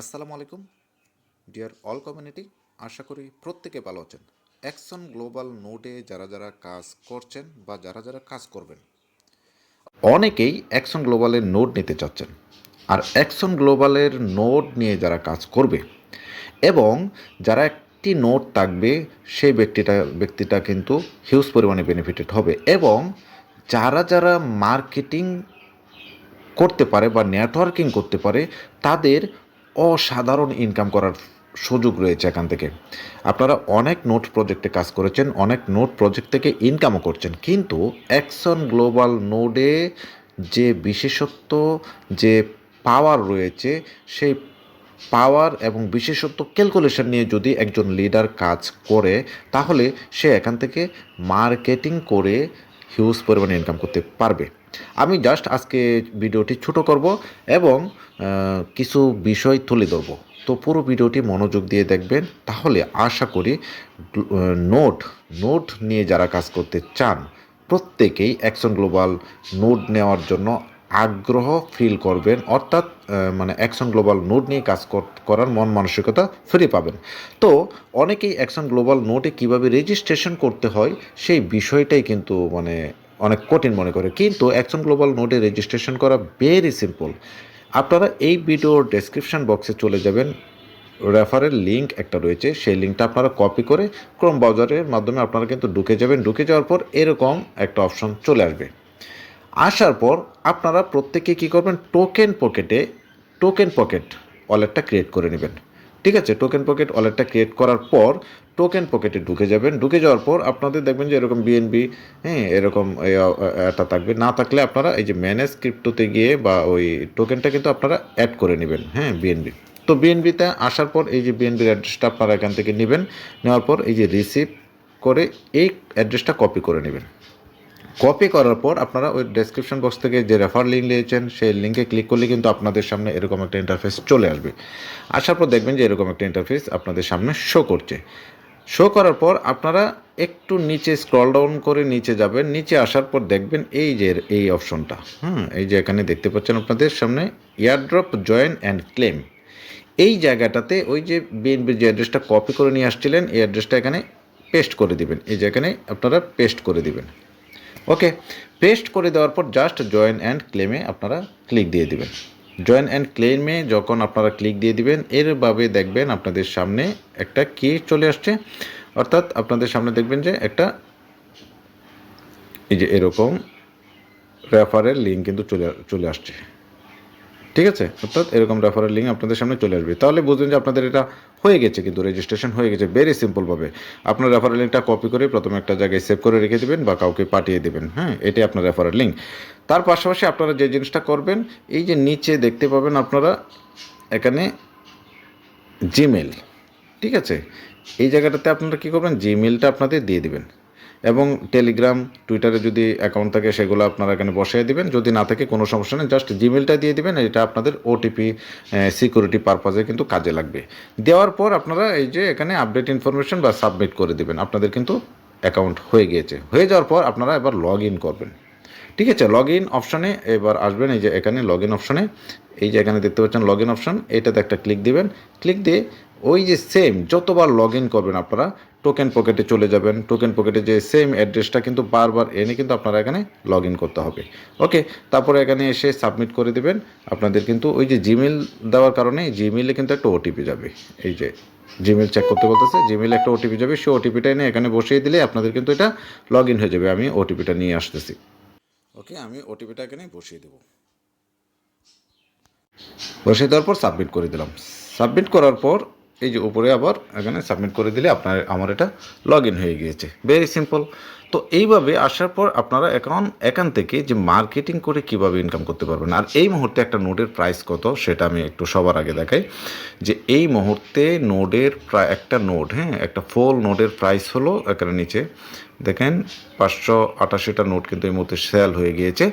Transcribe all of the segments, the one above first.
আসসালামু আলাইকুম। Deer all community আশা করি প্রত্যেকে ভালো আছেন। অ্যাকশন গ্লোবাল নোডে যারা যারা কাজ করছেন বা যারা যারা কাজ করবেন, অনেকেই অ্যাকশন গ্লোবালের নোট নিতে চাচ্ছেন। আর অ্যাকশন গ্লোবালের নোট নিয়ে যারা কাজ করবে এবং যারা একটি নোট থাকবে, সেই ব্যক্তিটা ব্যক্তিটা কিন্তু হিউজ পরিমাণে বেনিফিটেড হবে এবং যারা যারা মার্কেটিং করতে পারে বা নেটওয়ার্কিং করতে পারে, তাদের অসাধারণ ইনকাম করার সুযোগ রয়েছে এখান থেকে। আপনারা অনেক নোট প্রজেক্টে কাজ করেছেন, অনেক নোট প্রজেক্ট থেকে ইনকামও করছেন, কিন্তু অ্যাকশন গ্লোবাল নোডে যে বিশেষত্ব, যে পাওয়ার রয়েছে, সেই পাওয়ার এবং বিশেষত্ব ক্যালকুলেশন নিয়ে যদি একজন লিডার কাজ করে, তাহলে সে এখান থেকে মার্কেটিং করে হিউজ পরিমাণে ইনকাম করতে পারবে। আমি জাস্ট আজকে ভিডিওটি ছোট করব এবং কিছু বিষয় তুলে ধরবো। তো পুরো ভিডিওটি মনোযোগ দিয়ে দেখবেন। তাহলে আশা করি নোট নোট নিয়ে যারা কাজ করতে চান, প্রত্যেকেই অ্যাকশন গ্লোবাল নোট নেওয়ার জন্য আগ্রহ ফিল করবেন, অর্থাৎ মানে অ্যাকশন গ্লোবাল নোট নিয়ে কাজ কর- করার মন মানসিকতা ফিরে পাবেন। তো অনেকেই অ্যাকশন গ্লোবাল নোটে কীভাবে রেজিস্ট্রেশন করতে হয়, সেই বিষয়টাই কিন্তু মানে অনেক কঠিন মনে করে। কিন্তু অ্যাকশন গ্লোবাল নোটে রেজিস্ট্রেশন করা ভেরি সিম্পল আপনারা এই ভিডিওর ডেসক্রিপশন বক্সে চলে যাবেন। রেফারের লিঙ্ক একটা রয়েছে, সেই লিঙ্কটা আপনারা কপি করে ক্রোম ব্রাউজারের মাধ্যমে আপনারা কিন্তু ঢুকে যাবেন। ঢুকে যাওয়ার পর এরকম একটা অপশন চলে আসবে। আসার পর আপনারা প্রত্যেকে কী করবেন? টোকেন পকেটে টোকেন পকেট ওয়ালেটটা ক্রিয়েট করে নেবেন। ঠিক আছে? টোকেন পকেট ওয়ালেটটা ক্রিয়েট করার পর টোকেন পকেটে ঢুকে যাবেন। ঢুকে যাওয়ার পর আপনাদের দেখবেন যে এরকম বিএনবি হ্যাঁ এরকম এ, আ, একটা থাকবে। না থাকলে আপনারা এই যে ম্যানেজ ক্রিপ্টোতে গিয়ে বা ওই টোকেনটা কিন্তু আপনারা অ্যাড করে নেবেন হ্যাঁ বিএনবি তো বিএনবিতে আসার পর এই যে বিএনবির অ্যাড্রেসটা আপনারা এখান থেকে নেবেন। নেওয়ার পর এই যে রিসিভ করে এই অ্যাড্রেসটা কপি করে নেবেন। কপি করার পর আপনারা ওই ডেসক্রিপশন বক্স থেকে যে রেফার লিঙ্ক নিয়েছেন, সেই লিঙ্কে ক্লিক করলে কিন্তু আপনাদের সামনে এরকম একটা ইন্টারফেস চলে আসবে। আসার পর দেখবেন যে এরকম একটা ইন্টারফেস আপনাদের সামনে শো করছে। শো করার পর আপনারা একটু নিচে স্ক্রল ডাউন করে নিচে যাবেন। নিচে আসার পর দেখবেন এই যে এই অপশনটা হুম, এই যে এখানে দেখতে পাচ্ছেন আপনাদের সামনে এয়ারড্রপ জয়েন অ্যান্ড ক্লেম এই জায়গাটাতে ওই যে বিএনপির যে অ্যাড্রেসটা কপি করে নিয়ে আসছিলেন, এই অ্যাড্রেসটা এখানে পেস্ট করে দিবেন। এই যেখানে আপনারা পেস্ট করে দিবেন। ওকে পেস্ট করে দেওয়ার পর জাস্ট জয়েন অ্যান্ড ক্লেমে আপনারা ক্লিক দিয়ে দিবেন। জয়েন অ্যান্ড ক্লেমে যখন আপনারা ক্লিক দিয়ে দিবেন এরভাবে দেখবেন আপনাদের সামনে একটা কি চলে আসছে। অর্থাৎ আপনাদের সামনে দেখবেন যে একটা এই যে এরকম রেফারের লিঙ্ক কিন্তু চলে চলে আসছে। ঠিক আছে? অর্থাৎ এরকম রেফারেল লিঙ্ক আপনাদের সামনে চলে আসবে। তাহলে বুঝবেন যে আপনাদের এটা হয়ে গেছে কিন্তু রেজিস্ট্রেশন হয়ে গেছে ভেরি সিম্পলভাবে আপনার রেফারেল লিঙ্কটা কপি করে প্রথমে একটা জায়গায় সেভ করে রেখে দেবেন বা কাউকে পাঠিয়ে দেবেন হ্যাঁ? এটাই আপনার রেফারেল লিঙ্ক তার পাশাপাশি আপনারা যে জিনিসটা করবেন, এই যে নিচে দেখতে পাবেন আপনারা এখানে জিমেল ঠিক আছে? এই জায়গাটাতে আপনারা কী করবেন? জিমেলটা আপনাদের দিয়ে দিবেন। এবং টেলিগ্রাম টুইটারে যদি অ্যাকাউন্ট থাকে, সেগুলো আপনারা এখানে বসিয়ে দিবেন। যদি না থাকে, কোনো সমস্যা নেই জাস্ট জিমেলটা দিয়ে দিবেন, এটা আপনাদের ওটিপি সিকিউরিটি পারপাজে কিন্তু কাজে লাগবে। দেওয়ার পর আপনারা এই যে এখানে আপডেট ইনফরমেশন বা সাবমিট করে দিবেন। আপনাদের কিন্তু অ্যাকাউন্ট হয়ে গিয়েছে। হয়ে যাওয়ার পর আপনারা এবার লগ ইন করবেন। ঠিক আছে লগ ইন অপশানে এবার আসবেন, এই যে এখানে লগ ইন অপশানে এই যে এখানে দেখতে পাচ্ছেন লগ ইন অপশান এটাতে একটা ক্লিক দিবেন। ক্লিক দিয়ে ওই যে সেম যতবার লগ ইন করবেন আপনারা টোকেন পকেটে চলে যাবেন টোকেন পকেটে যে সেম অ্যাড্রেসটা কিন্তু বারবার এনে কিন্তু আপনারা এখানে লগ ইন করতে হবে। ওকে তারপরে এখানে এসে সাবমিট করে দেবেন। আপনাদের কিন্তু ওই যে জিমেল দেওয়ার কারণে জিমেলে কিন্তু একটা ওটিপি যাবে। এই যে জিমেল চেক করতে বলতেছে জিমেলে একটা ওটিপি যাবে, সেই ওটিপিটা এনে এখানে বসিয়ে দিলে আপনাদের কিন্তু এটা লগ ইন হয়ে যাবে। আমি ওটিপিটা নিয়ে আসতেছি। ওকে আমি ওটিপিটা এখানে বসিয়ে দেবো। বসিয়ে দেওয়ার পর সাবমিট করে দিলাম। সাবমিট করার পর এই যে উপরে আবার এখানে সাবমিট করে দিলে আপনার, আমার এটা লগ হয়ে গিয়েছে। ভেরি সিম্পল তো এইভাবে আসার পর আপনারা এখন, এখান থেকে যে মার্কেটিং করে কীভাবে ইনকাম করতে পারবেন, আর এই মুহূর্তে একটা নোটের প্রাইস কত, সেটা আমি একটু সবার আগে দেখাই। যে এই মুহূর্তে নোডের প্রায় একটা নোড হ্যাঁ একটা ফোল নোডের প্রাইস হলো এখানে নিচে। দেখেন, পাঁচশো আটাশিটা নোট কিন্তু এই মুহূর্তে সেল হয়ে গিয়েছে।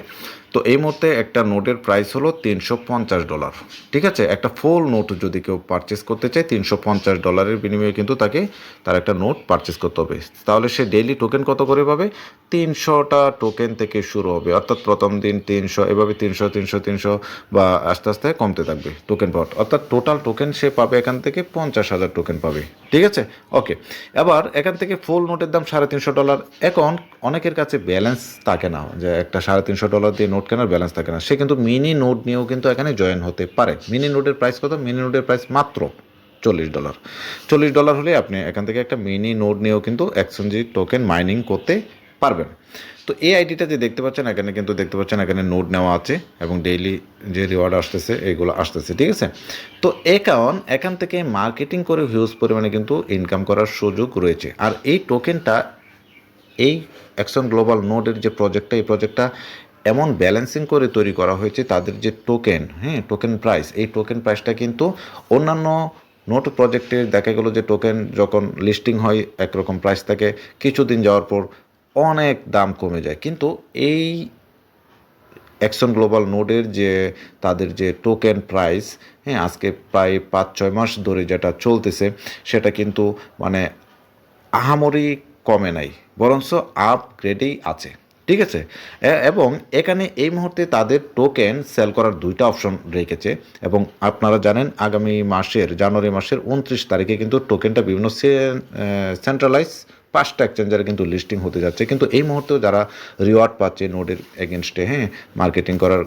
তো এই মুহূর্তে একটা নোটের প্রাইস হলো তিনশো পঞ্চাশ ডলার ঠিক আছে? একটা ফুল নোট যদি কেউ পারচেস করতে চায়, তিনশো পঞ্চাশ ডলারের বিনিময়ে কিন্তু তাকে তার একটা নোট পারচেস করতে হবে। তাহলে সে ডেইলি টোকেন কত করে পাবে? তিনশোটা টোকেন থেকে শুরু হবে। অর্থাৎ প্রথম দিন তিনশো, এভাবে তিনশো তিনশো তিনশো বা আস্তে আস্তে কমতে থাকবে টোকেন পাওয়ার অর্থাৎ টোটাল টোকেন সে পাবে এখান থেকে পঞ্চাশ হাজার টোকেন পাবে। ঠিক আছে? ওকে এবার এখান থেকে ফুল নোটের দাম সাড়ে তিনশো ডলার এখন অনেকের কাছে ব্যালেন্স থাকে না যে একটা সাড়ে তিনশো ডলার দিয়ে নোট কেনার ব্যালেন্স থাকে না। সে কিন্তু মিনি নোট নিয়েও কিন্তু এখানে জয়েন হতে পারে। মিনি নোটের প্রাইস কত? মিনি নোটের প্রাইস মাত্র চল্লিশ ডলার চল্লিশ ডলার হলে আপনি এখান থেকে একটা মিনি নোট নিয়েও কিন্তু এক্সচেঞ্জি টোকেন মাইনিং করতে পারবেন। তো এই আইডিটা যে দেখতে পাচ্ছেন, এখানে কিন্তু দেখতে পাচ্ছেন এখানে নোট নেওয়া আছে এবং ডেইলি যে রিওয়ার্ড আসতেছে এইগুলো আসতেছে, ঠিক আছে? তো কারণ এখান থেকে মার্কেটিং করে হিউজ পরিমাণে কিন্তু ইনকাম করার সুযোগ রয়েছে। আর এই টোকেনটা এই অ্যাকশন গ্লোবাল নোডের যে প্রজেক্টটা এই প্রজেক্টটা এমন ব্যালেন্সিং করে তৈরি করা হয়েছে তাদের যে টোকেন হ্যাঁ টোকেন প্রাইস এই টোকেন প্রাইসটা কিন্তু অন্যান্য নোট প্রজেক্টের দেখা গেলো যে টোকেন যখন লিস্টিং হয়, একরকম প্রাইস থাকে, কিছুদিন যাওয়ার পর অনেক দাম কমে যায়। কিন্তু এই অ্যাকশন গ্লোবাল নোডের যে তাদের যে টোকেন প্রাইস হ্যাঁ আজকে প্রায় পাঁচ ছয় মাস ধরে যেটা চলতেছে, সেটা কিন্তু মানে আহামরি কমে নাই, বরঞ্চ আপগ্রেডেই আছে। ঠিক আছে? এবং এখানে এই মুহূর্তে তাদের টোকেন সেল করার দুইটা অপশন রেখেছে এবং আপনারা জানেন আগামী মাসের, জানুয়ারি মাসের উনত্রিশ তারিখে কিন্তু টোকেনটা বিভিন্ন সেন্ট্রালাইজ পাঁচটা এক্সচেঞ্জারে কিন্তু লিস্টিং হতে যাচ্ছে। কিন্তু এই মুহূর্তেও যারা রিওয়ার্ড পাচ্ছে নোডের এগেনস্টে হ্যাঁ মার্কেটিং করার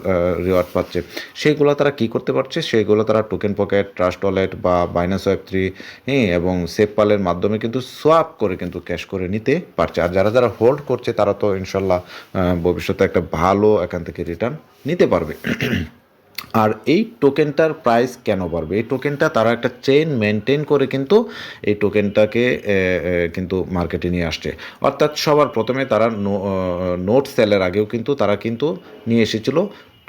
রিওয়ার্ড পাচ্ছে, সেইগুলো তারা কি করতে পারছে? সেইগুলো তারা টোকেন পকেট ট্রাস্ট ওয়ালেট বা বাইনাস ওয়েব থ্রি হ্যাঁ এবং সেফপালের মাধ্যমে কিন্তু সোয়াপ করে কিন্তু ক্যাশ করে নিতে পারছে। আর যারা যারা হোল্ড করছে, তারা তো ইনশাল্লাহ ভবিষ্যতে একটা ভালো এখান থেকে রিটার্ন নিতে পারবে। আর এই টোকেনটার প্রাইস কেন বাড়বে? এই টোকেনটা তারা একটা চেইন মেনটেন করে কিন্তু এই টোকেনটাকে কিন্তু মার্কেটে নিয়ে আসছে। অর্থাৎ সবার প্রথমে তারা নোট সেলের আগেও কিন্তু তারা কিন্তু নিয়ে এসেছিল।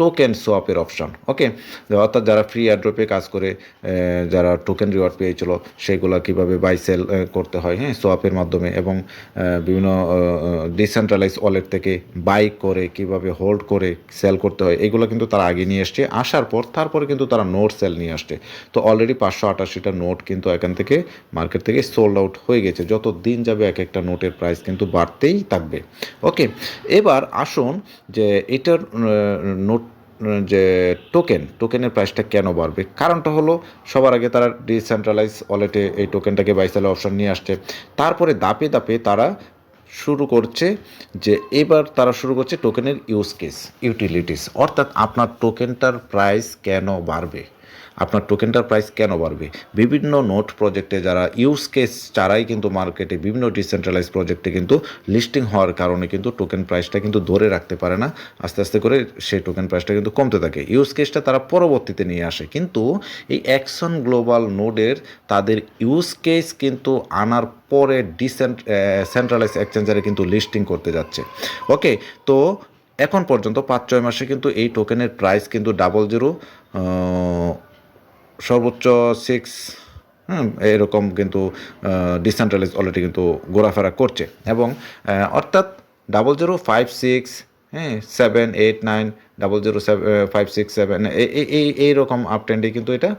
টোকেন সোয়াপের অপশন ওকে অর্থাৎ যারা ফ্রি অ্যাড্রপে কাজ করে যারা টোকেন রিওয়ার্ড পেয়েছিল, সেগুলো কীভাবে বাই সেল করতে হয় হ্যাঁ? সোয়াপের মাধ্যমে এবং বিভিন্ন ডিসেন্ট্রালাইজ ওয়ালেট থেকে বাই করে কীভাবে হোল্ড করে সেল করতে হয়, এগুলো কিন্তু তারা আগে নিয়ে আসছে, আসার পর তারপরে কিন্তু তারা নোট সেল নিয়ে আসছে। তো অলরেডি পাঁচশো আটাশিটা নোট কিন্তু এখান থেকে মার্কেট থেকে সোল্ড আউট হয়ে গেছে, যত দিন যাবে এক একটা নোটের প্রাইস কিন্তু বাড়তেই থাকবে ওকে এবার আসুন যে এটার নোট যে টোকেন টোকেনের প্রাইসটা কেন বাড়বে? কারণটা হলো, সবার আগে তারা ডিসেন্ট্রালাইজ ওয়ালেটে এই টোকেনটাকে বাইসালে অপশন নিয়ে আসছে। তারপরে দাপে দাপে তারা শুরু করছে যে এবার তারা শুরু করছে টোকেনের ইউজ কেস ইউটিলিটিস অর্থাৎ আপনার টোকেনটার প্রাইস কেন বাড়বে? আপনার টোকেনটার প্রাইস কেন বাড়বে? বিভিন্ন নোট প্রজেক্টে যারা ইউজ কেস চারাই কিন্তু মার্কেটে বিভিন্ন ডিসেন্ট্রালাইজ প্রজেক্টে কিন্তু লিস্টিং হওয়ার কারণে কিন্তু টোকেন প্রাইসটা কিন্তু ধরে রাখতে পারে না। আস্তে আস্তে করে সেই টোকেন প্রাইসটা কিন্তু কমতে থাকে। ইউজ কেসটা তারা পরবর্তীতে নিয়ে আসে। কিন্তু এই অ্যাকশন গ্লোবাল নোডের তাদের ইউজ কেস কিন্তু আনার পরে ডিসেন্ট সেন্ট্রালাইজ এক্সচেঞ্জারে কিন্তু লিস্টিং করতে যাচ্ছে। ওকে তো এখন পর্যন্ত পাঁচ, ছয় মাসে কিন্তু এই টোকেনের প্রাইস কিন্তু ডাবল জিরো সর্বোচ্চ সিক্স হুম, এরকম কিন্তু ডিসেন্ট্রালাইজ অলরেডি কিন্তু ঘোরাফেরা করছে। এবং অর্থাৎ ডাবল জিরো ফাইভ সিক্স হ্যাঁ seven eight nine double zero seven five six seven এই এইরকম আপ ট্রেন্ডে কিন্তু এটা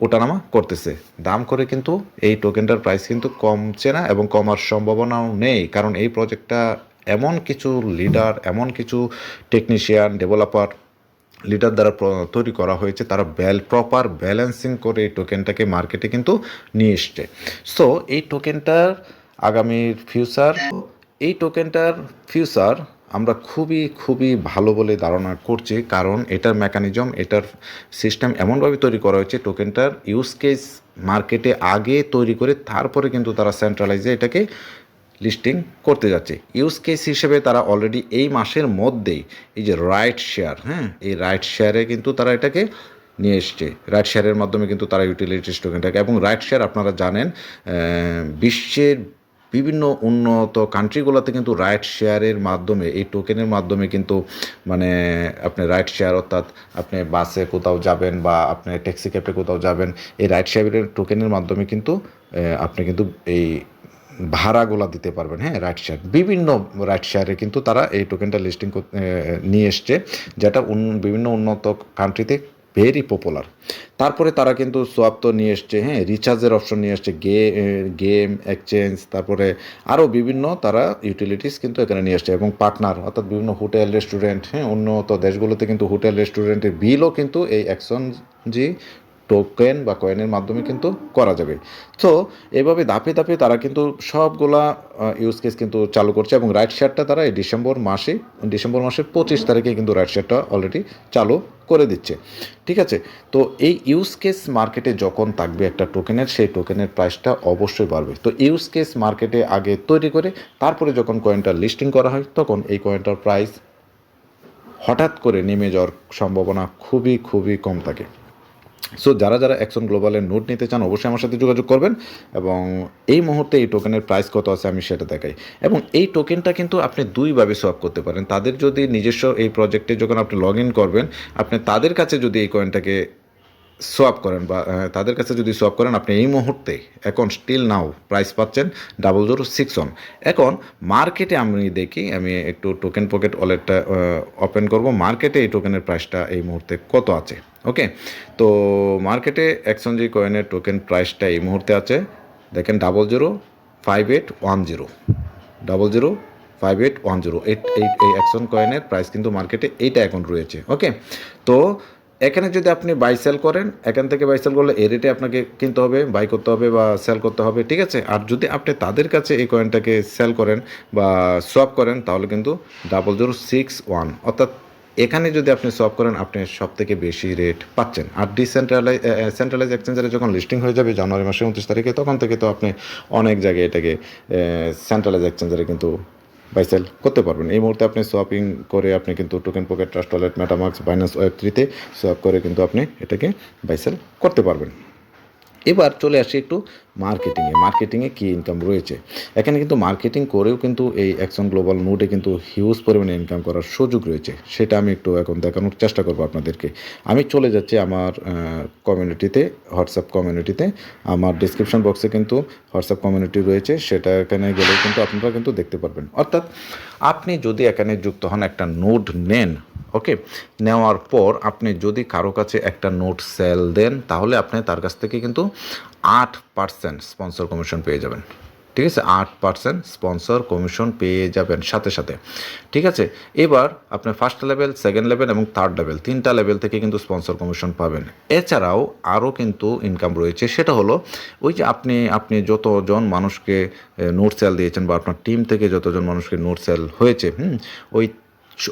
ওঠানামা করতেছে। দাম করে কিন্তু এই টোকেনটার প্রাইস কিন্তু কমছে না এবং কমার সম্ভাবনাও নেই, কারণ এই প্রজেক্টটা এমন কিছু লিডার, এমন কিছু টেকনিশিয়ান ডেভেলপার লিডার দ্বারা তৈরি করা হয়েছে। তারা ব্যাল প্রপার ব্যালেন্সিং করে এই টোকেনটাকে মার্কেটে কিন্তু নিয়ে এসছে। সো এই টোকেনটার আগামীর ফিউচার এই টোকেনটার ফিউচার আমরা খুবই খুবই ভালো বলে ধারণা করছি। কারণ এটার মেকানিজম এটার সিস্টেম এমনভাবে তৈরি করা হয়েছে টোকেনটার ইউজ কেস মার্কেটে আগে তৈরি করে তারপরে কিন্তু তারা সেন্ট্রালাইজে এটাকে লিস্টিং করতে যাচ্ছে। ইউজ কেস হিসেবে তারা অলরেডি এই মাসের মধ্যেই এই যে রাইট শেয়ার হ্যাঁ এই রাইট শেয়ারে কিন্তু তারা এটাকে নিয়ে এসছে। রাইট শেয়ারের মাধ্যমে কিন্তু তারা ইউটিলিটিস টোকেনটাকে এবং রাইট শেয়ার আপনারা জানেন বিশ্বের বিভিন্ন উন্নত কান্ট্রিগুলোতে কিন্তু রাইট শেয়ারের মাধ্যমে, এই টোকেনের মাধ্যমে কিন্তু মানে আপনি রাইট শেয়ার অর্থাৎ আপনি বাসে কোথাও যাবেন বা আপনি ট্যাক্সি ক্যাবে কোথাও যাবেন, এই রাইট শেয়ারের টোকেনের মাধ্যমে কিন্তু আপনি কিন্তু এই ভাড়াগুলা দিতে পারবেন হ্যাঁ রাইট শেয়ার বিভিন্ন রাইট শেয়ারে কিন্তু তারা এই টোকেনটা লিস্টিং নিয়ে এসছে, যেটা বিভিন্ন উন্নত কান্ট্রিতে ভেরি পপুলার তারপরে তারা কিন্তু সোয়াপ তো নিয়ে এসছে হ্যাঁ রিচার্জের অপশন নিয়ে এসছে, গে গেম এক্সচেঞ্জ তারপরে আরও বিভিন্ন তারা ইউটিলিটিস কিন্তু এখানে নিয়ে এসছে, এবং পার্টনার অর্থাৎ বিভিন্ন হোটেল রেস্টুরেন্ট হ্যাঁ উন্নত দেশগুলোতে কিন্তু হোটেল রেস্টুরেন্টের বিলও কিন্তু এই অ্যাকশন জি টোকেন বা কয়েনের মাধ্যমে কিন্তু করা যাবে। তো এভাবে ধাপে ধাপে তারা কিন্তু সবগুলা ইউজ কেস কিন্তু চালু করছে এবং রাইট শেয়ারটা তারা এই ডিসেম্বর মাসে, ডিসেম্বর মাসের পঁচিশ তারিখে কিন্তু রাইট শেয়ারটা অলরেডি চালু করে দিচ্ছে। ঠিক আছে? তো এই ইউজ কেস মার্কেটে যখন থাকবে একটা টোকেনের সেই টোকেনের প্রাইসটা অবশ্যই বাড়বে। তো ইউজ কেস মার্কেটে আগে তৈরি করে তারপরে যখন কয়েনটা লিস্টিং করা হয়, তখন এই কয়েনটার প্রাইস হঠাৎ করে নেমে যাওয়ার সম্ভাবনা খুবই খুবই কম থাকে। সো যারা যারা অ্যাকশন গ্লোবালের নোট নিতে চান, অবশ্যই আমার সাথে যোগাযোগ করবেন এবং এই মুহূর্তে এই টোকেনের প্রাইস কত আছে আমি সেটা দেখাই। এবং এই টোকেনটা কিন্তু আপনি দুইভাবে সোয়াপ করতে পারেন। তাদের যদি নিজস্ব এই প্রজেক্টে যখন আপনি লগ ইন করবেন, আপনি তাদের কাছে যদি এই কয়েনটাকে সোয়াপ করেন বা তাদের কাছে যদি সোয়াপ করেন, আপনি এই মুহূর্তে এখন স্টিল নাও প্রাইস পাচ্ছেন ডাবল জিরো সিক্স ওয়ান এখন মার্কেটে আমি দেখি, আমি একটু টোকেন পকেট ওয়ালেটটা ওপেন করব। মার্কেটে এই টোকেনের প্রাইসটা এই মুহূর্তে কত আছে? ওকে তো মার্কেটে এক্সচেঞ্জি কয়েনের টোকেন প্রাইসটা এই মুহূর্তে আছে। দেখেন double zero five eight one zero double zero five eight one zero eight eight এই অ্যাকশন কয়েনের প্রাইস কিন্তু মার্কেটে এইটা এখন রয়েছে। ওকে তো এখানে যদি আপনি বাই সেল করেন, এখান থেকে বাই সেল করলে এ রেটে আপনাকে কিনতে হবে বাই করতে হবে বা সেল করতে হবে, ঠিক আছে? আর যদি আপনি তাদের কাছে এই কয়েনটাকে সেল করেন বা সোয়াপ করেন, তাহলে কিন্তু ডাবল জিরো সিক্স ওয়ান অর্থাৎ এখানে যদি আপনি সোয়াপ করেন, আপনি সব থেকে বেশি রেট পাচ্ছেন। আর ডিসেন্ট্রালাইজ সেন্ট্রালাইজ এক্সচেঞ্জারে যখন লিস্টিং হয়ে যাবে জানুয়ারি মাসের উনত্রিশ তারিখে, তখন থেকে তো আপনি অনেক জায়গায় এটাকে সেন্ট্রালাইজ এক্সচেঞ্জারে কিন্তু বাই সেল করতে পারবেন। এই মুহূর্তে আপনি সোয়াপিং করে আপনি কিন্তু token pocket trust wallet MetaMask Binance web থ্রিতে সোয়াপ করে কিন্তু আপনি এটাকে বাইসেল করতে পারবেন। এবার চলে আসি একটু মার্কেটিংয়ে মার্কেটিংয়ে কী ইনকাম রয়েছে? এখানে কিন্তু মার্কেটিং করেও কিন্তু এই অ্যাকশন গ্লোবাল নোটে কিন্তু হিউজ পরিমাণে ইনকাম করার সুযোগ রয়েছে। সেটা আমি একটু এখন দেখানোর চেষ্টা করব আপনাদেরকে। আমি চলে যাচ্ছি আমার কমিউনিটিতে হোয়াটসঅ্যাপ কমিউনিটিতে আমার ডিসক্রিপশন বক্সে কিন্তু হোয়াটসঅ্যাপ কমিউনিটি রয়েছে। সেটা এখানে গেলেও কিন্তু আপনারা কিন্তু দেখতে পারবেন। অর্থাৎ আপনি যদি এখানে যুক্ত হন, একটা নোট নেন ওকে নেওয়ার পর আপনি যদি কারও কাছে একটা নোট সেল দেন, তাহলে আপনি তার কাছ থেকে কিন্তু আট পার্সেন্ট স্পন্সর কমিশন পেয়ে যাবেন। ঠিক আছে? আট পার্সেন্ট স্পন্সর কমিশন পেয়ে যাবেন সাথে সাথে। ঠিক আছে? এবার আপনি ফার্স্ট লেভেল সেকেন্ড লেভেল এবং থার্ড লেভেল তিনটা লেভেল থেকে কিন্তু স্পন্সর কমিশন পাবেন। এছাড়াও আরও কিন্তু ইনকাম রয়েছে। সেটা হলো, ওই যে আপনি আপনি যতজন মানুষকে নোট সেল দিয়েছেন বা আপনার টিম থেকে যতজন মানুষকে নোট সেল হয়েছে, হুম? ওই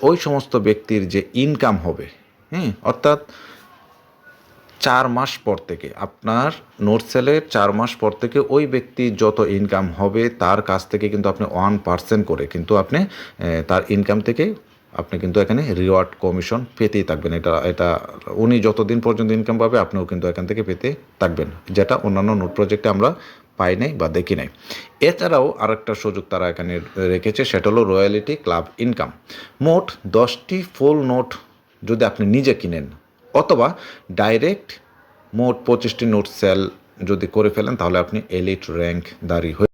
ওই সমস্ত ব্যক্তির যে ইনকাম হবে হ্যাঁ অর্থাৎ চার মাস পর থেকে আপনার নোট সেলের চার মাস পর থেকে ওই ব্যক্তির যত ইনকাম হবে তার কাছ থেকে কিন্তু আপনি ওয়ান পার্সেন্ট করে কিন্তু আপনি তার ইনকাম থেকে আপনি কিন্তু এখানে রিওয়ার্ড কমিশন পেতেই থাকবেন। এটা এটা উনি যতদিন পর্যন্ত ইনকাম পাবে, আপনিও কিন্তু এখান থেকে পেতে থাকবেন। যেটা অন্যান্য নোট প্রজেক্টে আমরা পাই নাই বা দেখি নাই। এছাড়াও আরেকটা সুযোগ তারা এখানে রেখেছে, সেটা হলো রয়্যালিটি ক্লাব ইনকাম। মোট দশটি ফুল নোট যদি আপনি নিজে কিনেন, অথবা ডাইরেক্ট মোট পঁচিশটি নোট সেল যদি করে ফেলেন, তাহলে আপনি এলিট র্যাঙ্ক দাঁড়ি হয়ে